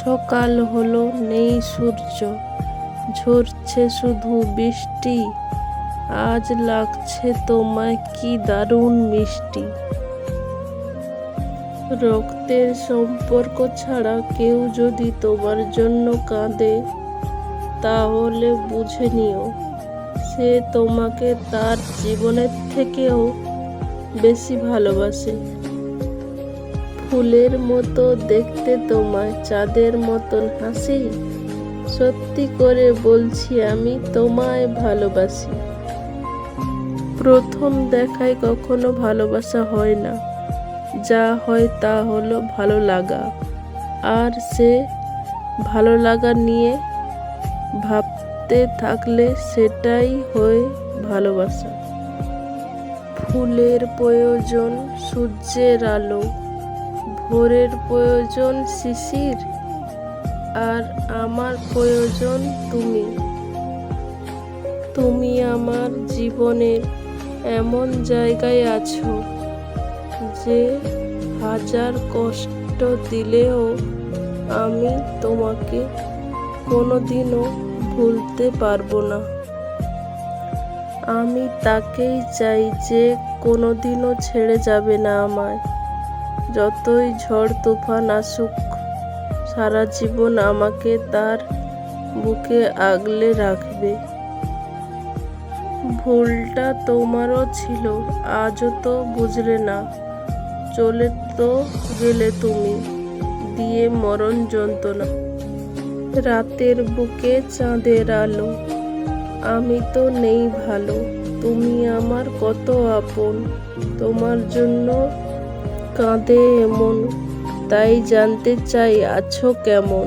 সকাল হলো, নেই সূর্য। ঝরছে শুধু বৃষ্টি। আজ লাগছে তোমায় কি দারুণ মিষ্টি। রক্তের সম্পর্ক ছাড়া কেউ যদি তোমার জন্য কাঁদে, তাহলে বুঝে নিও, সে তোমাকে তার জীবনের থেকেও বেশি ভালোবাসে। ফুলের মতো দেখতে তোমায়, চাঁদের মতন হাসি। সত্যি করে বলছি, আমি তোমায় ভালোবাসি। প্রথম দেখায় কখনো ভালোবাসা হয় না। যা হয় তা হলো ভালো লাগা। আর সে ভালো লাগা নিয়ে ভাবতে থাকলে সেটাই হয় ভালোবাসা। ফুলের প্রয়োজন সূর্যের আলো। ভোরের প্রয়োজন শিশির আর আমার প্রয়োজন তুমি। তুমি আমার জীবনের এমন জায়গায় আছো যে হাজার কষ্ট দিলেও আমি তোমাকে কোনোদিনও ভুলতে পারব না। আমি তাকেই চাই যে কোনোদিনও ছেড়ে যাবে না আমায়। যতই ঝড় তুফান আসুক, সারা জীবন আমাকে তার বুকে আগলে রাখবে। ভুলটা তোমারও ছিল, আজও তো বুঝলে না। চলে তো গেলে তুমি, দিয়ে মরণ যন্ত্রণা। রাতের বুকে চাঁদের আলো, আমি তো নেই ভালো। তুমি আমার কত আপন, তোমার জন্য কাঁদে এমন তাই জানতে চাই আছো কেমন?